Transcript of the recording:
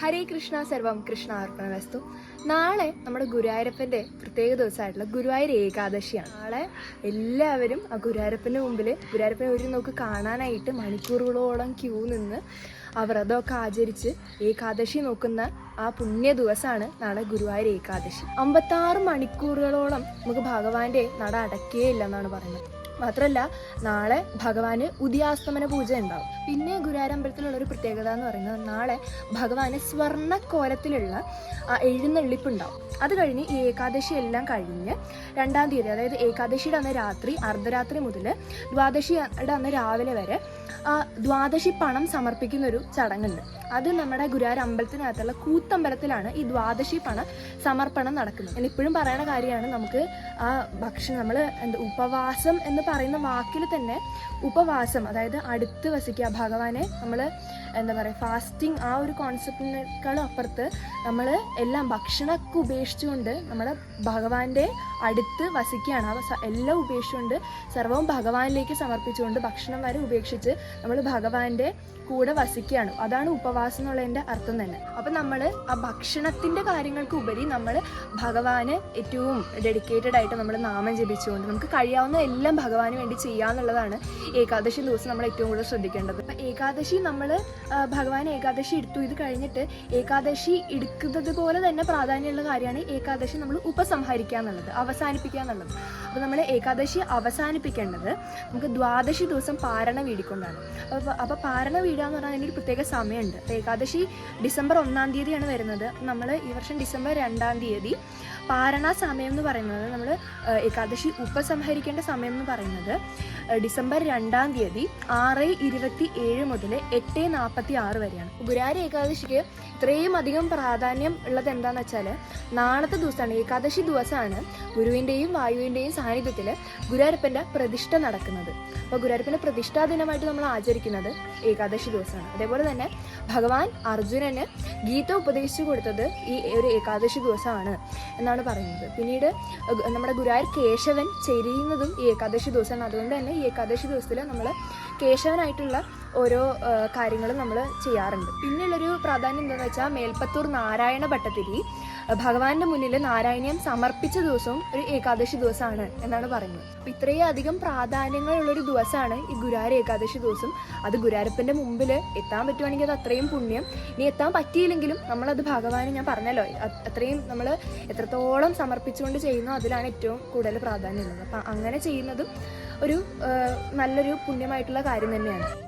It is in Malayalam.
ഹരേ കൃഷ്ണ സർവം കൃഷ്ണ അർപ്പണ വസ്തു നാളെ നമ്മുടെ ഗുരുവായൂരപ്പന്റെ പ്രത്യേക ദിവസമായിട്ടുള്ള ഗുരുവായൂർ ഏകാദശിയാണ്. നാളെ എല്ലാവരും ആ ഗുരുവായൂരപ്പന്റെ മുമ്പിൽ ഗുരുവായൂരപ്പനെ ഒരു നോക്ക് കാണാനായിട്ട് മണിക്കൂറുകളോളം ക്യൂ നിന്ന് ആ വ്രതമൊക്കെ ആചരിച്ച് ഏകാദശി നോക്കുന്ന ആ പുണ്യ ദിവസമാണ് നാളെ ഗുരുവായൂർ ഏകാദശി. അമ്പത്താറ് മണിക്കൂറുകളോളം നമുക്ക് ഭഗവാന്റെ നട അടയ്ക്കുകയില്ല എന്നാണ് പറയുന്നത്. മാത്രമല്ല നാളെ ഭഗവാന് ഉദയാസ്തമന പൂജ ഉണ്ടാവും. പിന്നെ ഗുരുവാരമ്പലത്തിലുള്ള ഒരു പ്രത്യേകത എന്ന് പറയുന്നത് നാളെ ഭഗവാന് സ്വർണ കോലത്തിലുള്ള ആ എഴുന്നള്ളിപ്പ് ഉണ്ടാവും അത് കഴിഞ്ഞ് ഈ ഏകാദശി എല്ലാം കഴിഞ്ഞ് രണ്ടാം തീയതി അതായത് ഏകാദശിയുടെ അന്ന് രാത്രി അർദ്ധരാത്രി മുതൽ ദ്വാദശിയുടെ അന്ന് രാവിലെ വരെ ദ്വാദശി പണം സമർപ്പിക്കുന്ന ഒരു ചടങ്ങുണ്ട്. അത് നമ്മുടെ ഗുരുവായൂർ അമ്പലത്തിനകത്തുള്ള കൂത്തമ്പലത്തിലാണ് ഈ ദ്വാദശി പണം സമർപ്പണം നടക്കുന്നത്. ഞാൻ ഇപ്പോഴും പറയുന്ന കാര്യമാണ് നമുക്ക് ആ ഭക്ഷണം നമ്മൾ എന്താ ഉപവാസം എന്ന് പറയുന്ന വാക്കിൽ തന്നെ ഉപവാസം അതായത് അടുത്ത് വസിക്കുക ഭഗവാനെ നമ്മൾ എന്താ പറയുക ഫാസ്റ്റിംഗ് ആ ഒരു കോൺസെപ്റ്റിനേക്കാളും അപ്പുറത്ത് നമ്മൾ എല്ലാം ഭക്ഷണമൊക്കെ ഉപേക്ഷിച്ചുകൊണ്ട് നമ്മൾ ഭഗവാന്റെ അടുത്ത് വസിക്കുകയാണ്. എല്ലാം ഉപേക്ഷിച്ചുകൊണ്ട് സർവവും ഭഗവാനിലേക്ക് സമർപ്പിച്ചുകൊണ്ട് ഭക്ഷണം വരെ ഉപേക്ഷിച്ച് നമ്മൾ ഭഗവാന്റെ കൂടെ വസിക്കുകയാണ്. അതാണ് ഉപവാസം എന്നുള്ളതിന്റെ അർത്ഥം തന്നെ. അപ്പം നമ്മൾ ആ ഭക്ഷണത്തിന്റെ കാര്യങ്ങൾക്ക് ഉപരി നമ്മൾ ഭഗവാന് ഏറ്റവും ഡെഡിക്കേറ്റഡ് ആയിട്ട് നമ്മൾ നാമം ജപിച്ചുകൊണ്ട് നമുക്ക് കഴിയാവുന്ന എല്ലാം ഭഗവാന് വേണ്ടി ചെയ്യാന്നുള്ളതാണ് ഏകാദശി ദിവസം നമ്മൾ ഏറ്റവും കൂടുതൽ ശ്രദ്ധിക്കേണ്ടത്. അപ്പം ഏകാദശി നമ്മൾ ഭഗവാൻ ഏകാദശി എടുത്തു. ഇത് കഴിഞ്ഞിട്ട് ഏകാദശി എടുക്കുന്നത് പോലെ തന്നെ പ്രാധാന്യമുള്ള കാര്യമാണ് ഏകാദശി നമ്മൾ ഉപസംഹരിക്കുക എന്നുള്ളത് അവസാനിപ്പിക്കുക എന്നുള്ളത്. അപ്പോൾ നമ്മൾ ഏകാദശി അവസാനിപ്പിക്കേണ്ടത് നമുക്ക് ദ്വാദശി ദിവസം പാരണ വീടിക്കൊണ്ടാണ്. അപ്പോൾ അപ്പോൾ പാരണ വീടുക എന്ന് പറഞ്ഞാൽ അതിനൊരു പ്രത്യേക സമയമുണ്ട്. ഏകാദശി ഡിസംബർ ഒന്നാം തീയതിയാണ് വരുന്നത്. നമ്മൾ ഈ വർഷം ഡിസംബർ രണ്ടാം തീയതി പാരണ സമയം എന്ന് പറയുന്നത് നമ്മൾ ഏകാദശി ഉപസംഹരിക്കേണ്ട സമയം എന്ന് പറയുന്നത് ഡിസംബർ രണ്ടാം തീയതി ആറ് ഇരുപത്തി ഏഴ് മുതൽ എട്ട് നാൽപ്പത്തി ആറ് വരെയാണ്. ഗുരുവാര ഏകാദശിക്ക് ഇത്രയും അധികം പ്രാധാന്യം ഉള്ളത് എന്താണെന്ന് വെച്ചാൽ നാളത്തെ ദിവസമാണ്. ഏകാദശി ദിവസമാണ് ഗുരുവിന്റെയും വായുവിന്റെയും സാന്നിധ്യത്തിൽ ഗുരുവായൂരപ്പന്റെ പ്രതിഷ്ഠ നടക്കുന്നത്. അപ്പോൾ ഗുരുവായൂരപ്പന്റെ പ്രതിഷ്ഠാ ദിനമായിട്ട് നമ്മൾ ആചരിക്കുന്നത് ഏകാദശി ദിവസമാണ്. അതേപോലെ തന്നെ ഭഗവാൻ അർജുനന് ഗീത ഉപദേശിച്ചു കൊടുത്തത് ഈ ഒരു ഏകാദശി ദിവസമാണ് എന്നാണ് പറയുന്നത്. പിന്നീട് നമ്മുടെ ഗുരുവായൂർ കേശവൻ ചെരിയുന്നതും ഈ ഏകാദശി ദിവസമാണ്. അതുകൊണ്ട് തന്നെ ഈ ഏകാദശി ദിവസത്തിൽ നമ്മൾ കേശവനായിട്ടുള്ള ഓരോ കാര്യങ്ങളും നമ്മൾ ചെയ്യാറുണ്ട്. പിന്നെയുള്ളൊരു പ്രാധാന്യം എന്താണെന്ന് വെച്ചാൽ മേൽപ്പത്തൂർ നാരായണ ഭട്ടത്തിരി ആ, ഭഗവാന്റെ മുന്നിൽ നാരായണീയം സമർപ്പിച്ച ദിവസവും ഒരു ഏകാദശി ദിവസമാണ് എന്നാണ് പറയുന്നത്. അപ്പം ഇത്രയും അധികം പ്രാധാന്യങ്ങളുള്ളൊരു ദിവസമാണ് ഈ ഗുരുവായൂർ ഏകാദശി ദിവസം. അത് ഗുരുവായൂരപ്പന്റെ മുമ്പിൽ എത്താൻ പറ്റുവാണെങ്കിൽ അത് അത്രയും പുണ്യം. ഇനി എത്താൻ പറ്റിയില്ലെങ്കിലും നമ്മളത് ഭഗവാന് ഞാൻ പറഞ്ഞല്ലോ അത് അത്രയും നമ്മൾ എത്രത്തോളം സമർപ്പിച്ചുകൊണ്ട് ചെയ്യുന്നു അതിലാണ് ഏറ്റവും കൂടുതൽ പ്രാധാന്യമുള്ളത് അപ്പം അങ്ങനെ ചെയ്യുന്നതും ഒരു നല്ലൊരു പുണ്യമായിട്ടുള്ള കാര്യം തന്നെയാണ്.